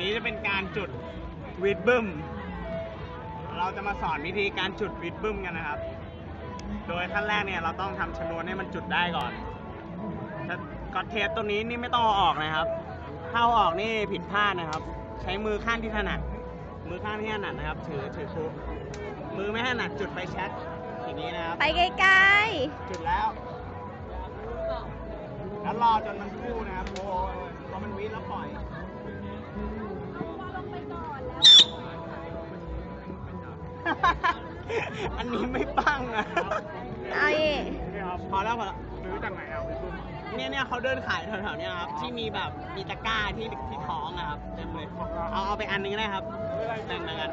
นี้จะเป็นการจุดวิดบึ้ม เราจะมาสอนวิธีการจุดวิดบึ้มกันนะครับ โดยขั้นแรกเนี่ยเราต้องทำชนวนให้มันจุดได้ก่อนถ้ากอดเทปตัวนี้นี่ไม่ต้องเอาออกนะครับ ถ้าเอาออกนี่ผิดพลาดนะครับ ใช้มือข้างที่ถนัด มือข้างที่ถนัดนะครับ ถือถือคุมือไม่ถนัดจุดไฟแช็กทีนี้นะครับ ไปไกลจุดแล้ว แล้วรอจนมันคู่นะครับโอ้ อันนี้ไม่ปังนะๆเอาอีกพอแล้วพอแล้วซื้อจากไหนเอาเนี่ยเนี่ยเขาเดินขายแถวๆเนี่ยครับ ที่มีแบบมีตะกร้าที่ที่ท้องอะครับเต็มเลยเอาเอาไปอันนึงก็ได้ครับแบ่งๆกัน